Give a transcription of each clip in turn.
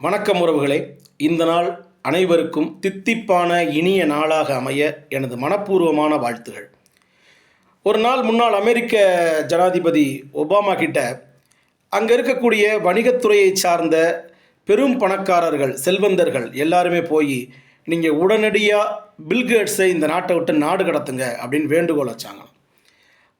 வணக்கம் உறவுகளே. இந்த நாள் அனைவருக்கும் தித்திப்பான இனிய நாளாக அமைய எனது மனப்பூர்வமான வாழ்த்துகள். ஒரு நாள் முன்னாள் அமெரிக்க ஜனாதிபதி ஒபாமா கிட்ட அங்கே இருக்கக்கூடிய வணிகத்துறையை சார்ந்த பெரும் பணக்காரர்கள் செல்வந்தர்கள் எல்லாருமே போய் நீங்கள் உடனடியாக பில்கேட்ஸை இந்த நாட்டை விட்டு நாடு கடத்துங்க அப்படின்னு வேண்டுகோள் வச்சாங்களாம்.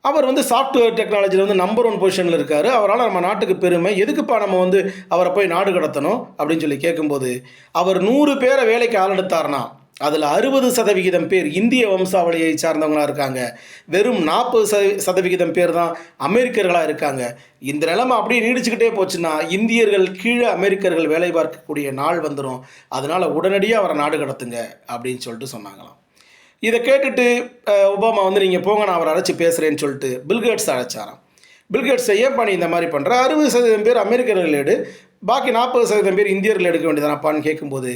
அவர் வந்து சாஃப்ட்வேர் டெக்னாலஜியில் வந்து நம்பர் ஒன் பொசிஷனில் இருக்கார். அவரால் நம்ம நாட்டுக்கு பெருமை. எதுக்குப்பா நம்ம வந்து அவரை போய் நாடு கடத்தணும்? அப்படின்னு சொல்லி கேட்கும்போது அவர் நூறு பேரை வேலைக்கு ஆளெடுத்தார்னா அதில் அறுபது சதவிகிதம் பேர் இந்திய வம்சாவளியை சார்ந்தவங்களாக இருக்காங்க. வெறும் நாற்பது சத சதவிகிதம் பேர் தான் அமெரிக்கர்களாக இருக்காங்க. இந்த நிலைமை அப்படியே நீடிச்சுக்கிட்டே போச்சுன்னா இந்தியர்கள் கீழே அமெரிக்கர்கள் வேலை பார்க்கக்கூடிய நாள் வந்துடும் அதனால் உடனடியாக அவரை நாடு கடத்துங்க அப்படின்னு சொல்லிட்டு சொன்னாங்களாம். இதை கேட்டுட்டு ஒபாமா வந்து நீங்கள் போங்க நான் அவரை அழைச்சி பேசுகிறேன்னு சொல்லிட்டு பில்கேட்ஸ் அழைச்சாராம். பில்கேட்ஸை ஏன் பண்ணி இந்த மாதிரி பண்ணுற அறுபது சதவீதம் பேர் அமெரிக்கர்கள் எடு பாக்கி நாற்பது சதவீதம் பேர் இந்தியர்கள் எடுக்க வேண்டியதானப்பான்னு கேட்கும்போது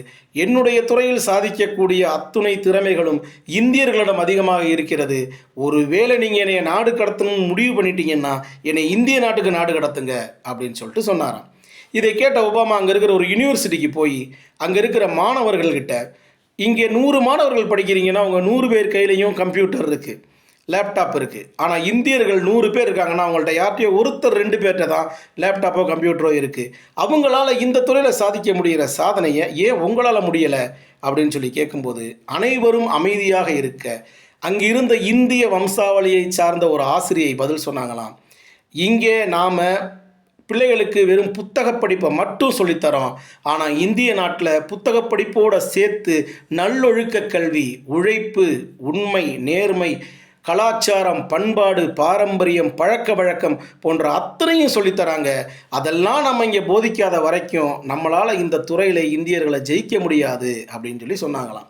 என்னுடைய துறையில் சாதிக்கக்கூடிய அத்துணை திறமைகளும் இந்தியர்களிடம் அதிகமாக இருக்கிறது. ஒருவேளை நீங்கள் என்னை நாடு கடத்தணும்னு முடிவு பண்ணிட்டீங்கன்னா என்னை இந்திய நாட்டுக்கு நாடு கடத்துங்க அப்படின்னு சொல்லிட்டு சொன்னாராம். இதை கேட்ட ஒபாமா அங்கே இருக்கிற ஒரு யூனிவர்சிட்டிக்கு போய் அங்கே இருக்கிற மாணவர்கள்கிட்ட இங்கே நூறு மாணவர்கள் படிக்கிறீங்கன்னா அவங்க நூறு பேர் கையிலையும் கம்ப்யூட்டர் இருக்குது லேப்டாப் இருக்குது ஆனால் இந்தியர்கள் நூறு பேர் இருக்காங்கன்னா அவங்கள்ட்ட யார்கிட்டயோ ஒருத்தர் ரெண்டு பேர்கிட்ட தான் லேப்டாப்போ கம்ப்யூட்டரோ இருக்குது அவங்களால இந்த துறையில் சாதிக்க முடிகிற சாதனையை ஏன் உங்களால் முடியலை அப்படின்னு சொல்லி கேட்கும்போது அனைவரும் அமைதியாக இருக்க அங்கே இருந்த இந்திய வம்சாவளியை சார்ந்த ஒரு ஆசிரியை பதில் சொன்னாங்களாம். இங்கே நாம் பிள்ளைகளுக்கு வெறும் புத்தக படிப்பை மட்டும் சொல்லித்தரோம் ஆனால் இந்திய நாட்டில் புத்தக படிப்போட சேர்த்து நல்லொழுக்க கல்வி உழைப்பு உண்மை நேர்மை கலாச்சாரம் பண்பாடு பாரம்பரியம் பழக்க வழக்கம் போன்ற அத்தனையும் சொல்லித்தராங்க. அதெல்லாம் நம்ம இங்கே போதிக்காத வரைக்கும் நம்மளால் இந்த துறையில் இந்தியர்களை ஜெயிக்க முடியாது அப்படின்னு சொல்லி சொன்னாங்களாம்.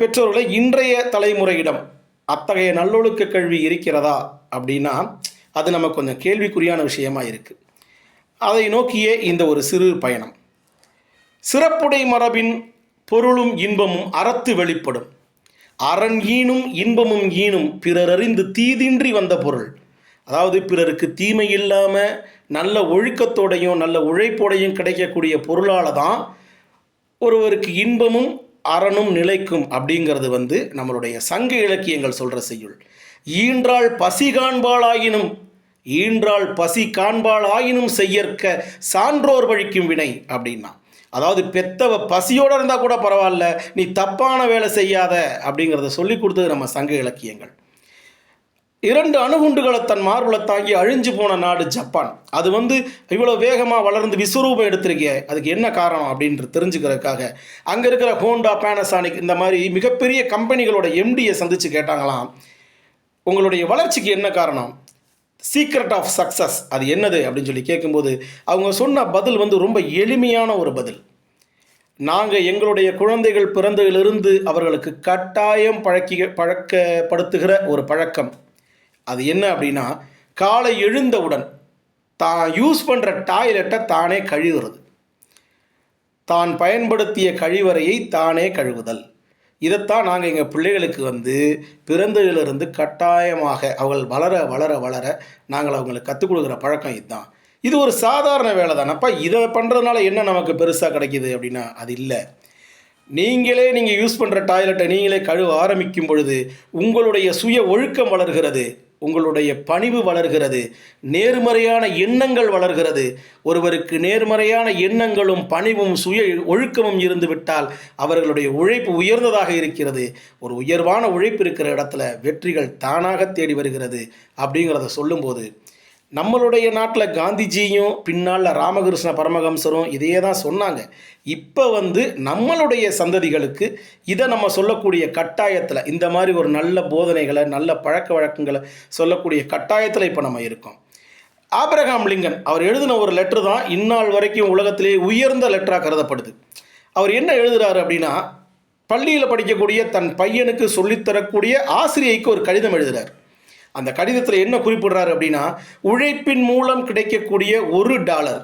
பெற்றோர்களை இன்றைய தலைமுறையிடம் அத்தகைய நல்லொழுக்க கல்வி இருக்கிறதா அப்படின்னா அது நமக்கு கொஞ்சம் கேள்விக்குறியான விஷயமா இருக்குது அதை நோக்கியே இந்த ஒரு சிறு பயணம். சிறப்புடை மரபின் பொருளும் இன்பமும் அறத்து வெளிப்படும். அரண் ஈனும் இன்பமும் ஈனும் பிறரறிந்து தீதின்றி வந்த பொருள். அதாவது பிறருக்கு தீமை இல்லாமல் நல்ல ஒழுக்கத்தோடையும் நல்ல உழைப்போடையும் கிடைக்கக்கூடிய பொருளால் தான் ஒருவருக்கு இன்பமும் அறனும் நிலைக்கும் அப்படிங்கிறது வந்து நம்மளுடைய சங்க இலக்கியங்கள் சொல்கிற செய்யுள். ஈன்றாள் பசி காண்பாளாயினும் ஈன்றாள் பசி காண்பாளாயினும் செய்யற்க சான்றோர் வழிக்கும் வினை அப்படின்னா. அதாவது பெத்தவ பசியோடு இருந்தால் கூட பரவாயில்ல நீ தப்பான வேலை செய்யாத அப்படிங்கிறத சொல்லி கொடுத்தது நம்ம சங்க இலக்கியங்கள். இரண்டு அணுகுண்டுகளை தன் மார்பில் தாங்கி அழிஞ்சு போன நாடு ஜப்பான். அது வந்து இவ்வளோ வேகமாக வளர்ந்து விஸ்வரூபம் எடுத்திருக்கே அதுக்கு என்ன காரணம் அப்படின்ட்டு தெரிஞ்சுக்கிறதுக்காக அங்கே இருக்கிற ஹோண்டா பேனசானிக் இந்த மாதிரி மிகப்பெரிய கம்பெனிகளோட எம்டியை சந்தித்து கேட்டாங்களாம் உங்களுடைய வளர்ச்சிக்கு என்ன காரணம்? சீக்ரெட் ஆஃப் சக்ஸஸ் அது என்னது அப்படின்னு சொல்லி கேட்கும்போது அவங்க சொன்ன பதில் வந்து ரொம்ப எளிமையான ஒரு பதில். நாங்கள் எங்களுடைய குழந்தைகள் பிறந்ததிலிருந்து அவர்களுக்கு கட்டாயம் பழக்கி பழக்கப்படுத்துகிற ஒரு பழக்கம். அது என்ன அப்படின்னா காலை எழுந்தவுடன் தான் யூஸ் பண்ணுற டாய்லெட்டை தானே கழுவுறது. தான் பயன்படுத்திய கழிவறையை தானே கழுவுதல். இதைத்தான் நாங்கள் எங்கள் பிள்ளைகளுக்கு வந்து பிறந்ததிலிருந்து கட்டாயமாக அவர்கள் வளர வளர வளர நாங்கள் அவங்களுக்கு கற்றுக் கொடுக்குற பழக்கம் இதுதான். இது ஒரு சாதாரண வேலை தானப்பா இதை பண்ணுறதுனால என்ன நமக்கு பெருசாக கிடைக்கிது அப்படின்னா அது இல்லை. நீங்களே நீங்கள் யூஸ் பண்ணுற டாய்லெட்டை நீங்களே கழுவ ஆரம்பிக்கும் பொழுது உங்களுடைய சுய ஒழுக்கம் வளர்கிறது. உங்களுடைய பணிவு வளர்கிறது. நேர்மறையான எண்ணங்கள் வளர்கிறது. ஒருவருக்கு நேர்மறையான எண்ணங்களும் பணிவும் சுய ஒழுக்கமும் இருந்துவிட்டால் அவர்களுடைய உழைப்பு உயர்ந்ததாக இருக்கிறது. ஒரு உயர்வான உழைப்பு இருக்கிற இடத்துல வெற்றிகள் தானாக தேடி வருகிறது. அப்படிங்கிறத சொல்லும்போது நம்மளுடைய நாட்டில் காந்திஜியும் பின்னால் ராமகிருஷ்ண பரமஹம்சரும் இதையே தான் சொன்னாங்க. இப்போ வந்து நம்மளுடைய சந்ததிகளுக்கு இதை நம்ம சொல்லக்கூடிய கட்டாயத்தில் இந்த மாதிரி ஒரு நல்ல போதனைகளை நல்ல பழக்க வழக்கங்களை சொல்லக்கூடிய கட்டாயத்தில் இப்போ நம்ம இருக்கோம். ஆபிரகாம் லிங்கன் அவர் எழுதின ஒரு லெட்ரு தான் இந்நாள் வரைக்கும் உலகத்திலே உயர்ந்த லெட்டராக கருதப்படுது. அவர் என்ன எழுதுறாரு அப்படின்னா பள்ளியில் படிக்கக்கூடிய தன் பையனுக்கு சொல்லித்தரக்கூடிய ஆசிரியைக்கு ஒரு கடிதம் எழுதுகிறார் அந்த கடிதத்தில் என்ன குறிப்பிடுறாரு அப்படின்னா உழைப்பின் மூலம் கிடைக்கக்கூடிய ஒரு டாலர்.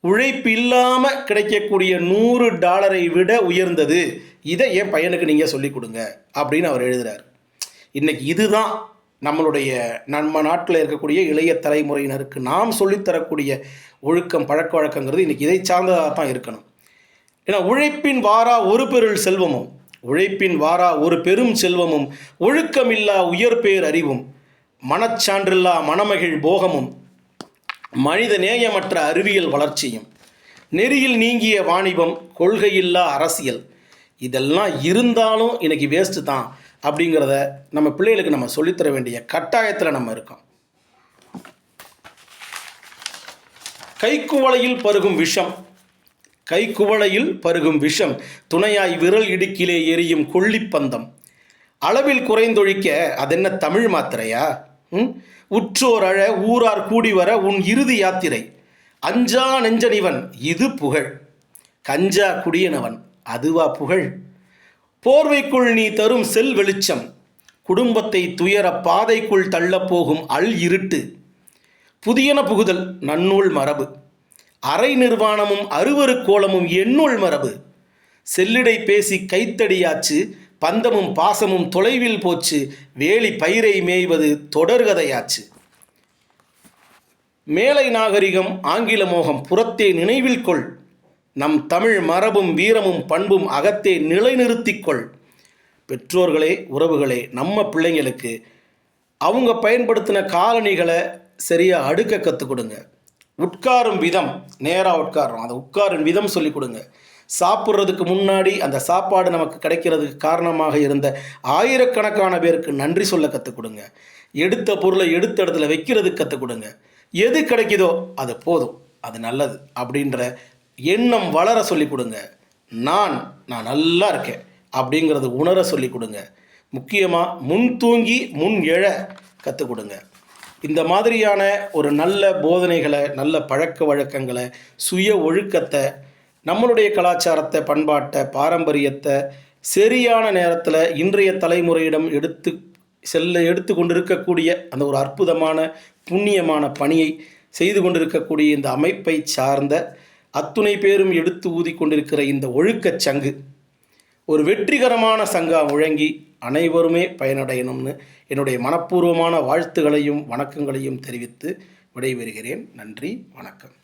உழைப்பு இல்லாமல் கிடைக்கக்கூடிய நூறு டாலரை விட உயர்ந்தது. இதை என் பையனுக்கு நீங்கள் சொல்லிக் கொடுங்க அப்படின்னு அவர் எழுதுறார். இன்னைக்கு இதுதான் நம்மளுடைய நம்ம நாட்டில் இருக்கக்கூடிய இளைய தலைமுறையினருக்கு நாம் சொல்லித்தரக்கூடிய ஒழுக்கம் பழக்க வழக்கங்கிறது. இன்றைக்கி இதை சார்ந்ததாக தான் இருக்கணும். ஏன்னா உழைப்பின் வாரா ஒரு பெருள் செல்வமும். உழைப்பின் வாரா ஒரு பெரும் செல்வமும் ஒழுக்கமில்லா உயர்பேர் அறிவும் மனச்சான்றில்லா மணமகிழ் போகமும் மனித நேயமற்ற அறிவியல் வளர்ச்சியும் நெறியில் நீங்கிய வாணிபம் கொள்கையில்லா அரசியல். இதெல்லாம் இருந்தாலும் இன்னைக்கு வேஸ்ட்டு தான் அப்படிங்கிறத நம்ம பிள்ளைகளுக்கு நம்ம சொல்லித்தர வேண்டிய கட்டாயத்தில் நம்ம இருக்கோம். கைக்குவளையில் பருகும் விஷம் கைக்குவளையில் பருகும் விஷம் துணையாய் விரல் இடுக்கிலே எரியும் கொள்ளிப்பந்தம். அளவில் குறைந்தொழிக்க அதென்ன தமிழ் மாத்திரையா? உற்றோர் அழ ஊரார் கூடி வர உன் இறுதி யாத்திரை. அஞ்சா நெஞ்சனிவன் இது புகழ். கஞ்சா குடியனவன் அதுவா புகழ். போர்வைக்குள் நீ தரும் செல் வெளிச்சம். குடும்பத்தை துயர பாதைக்குள் தள்ளப் போகும் அல் இருட்டு. புதியன புகுதல் நன்னூல் மரபு. அரை நிர்வாணமும் அருவருக்கோலமும் எண்ணுள் மரபு. செல்லிடை பேசி கைத்தடியாச்சு பந்தமும் பாசமும் தொலைவில் போச்சு வேலி பயிரை மேய்வது தொடர்கதையாச்சு மேலை நாகரிகம் ஆங்கில மோகம் புறத்தே நினைவில் கொள். நம் தமிழ் மரபும் வீரமும் பண்பும் அகத்தே நிலைநிறுத்திக்கொள் பெற்றோர்களே உறவுகளே நம்ம பிள்ளைங்களுக்கு அவங்க பயன்படுத்தின காலணிகளை சரியாக அடுக்க கற்றுக் கொடுங்க. உட்காரும் விதம் நேராக உட்காரும். அந்த உட்காரும் விதம் சொல்லிக் கொடுங்க. சாப்பிட்றதுக்கு முன்னாடி அந்த சாப்பாடு நமக்கு கிடைக்கிறதுக்கு காரணமாக இருந்த ஆயிரக்கணக்கான பேருக்கு நன்றி சொல்ல கற்றுக் கொடுங்க. எடுத்த பொருளை எடுத்த இடத்துல வைக்கிறதுக்கு கற்றுக் கொடுங்க. எது கிடைக்குதோ அது போதும் அது நல்லது அப்படின்ற எண்ணம் வளர சொல்லிக் கொடுங்க. நான் நான் நல்லா இருக்கேன் அப்படிங்கிறது உணர சொல்லிக் கொடுங்க. முக்கியமாக முன் தூங்கி முன் எழ கற்றுக் கொடுங்க. இந்த மாதிரியான ஒரு நல்ல போதனைகளை நல்ல பழக்க வழக்கங்களை சுய ஒழுக்கத்தை நம்மளுடைய கலாச்சாரத்தை பண்பாட்டை பாரம்பரியத்தை சரியான நேரத்தில் இன்றைய தலைமுறையிடம் எடுத்து செல்ல எடுத்து கொண்டிருக்கக்கூடிய அந்த ஒரு அற்புதமான புண்ணியமான பணியை செய்து கொண்டிருக்கக்கூடிய இந்த அமைப்பை சார்ந்த அத்துணை பேரும் எடுத்து ஊதி கொண்டிருக்கிற இந்த ஒழுக்கச் சங்கு ஒரு வெற்றிகரமான சங்கா முழங்கி அனைவருமே பயனடையணும்னு என்னுடைய மனப்பூர்வமான வாழ்த்துகளையும் வணக்கங்களையும் தெரிவித்து விடைபெறுகிறேன். நன்றி வணக்கம்.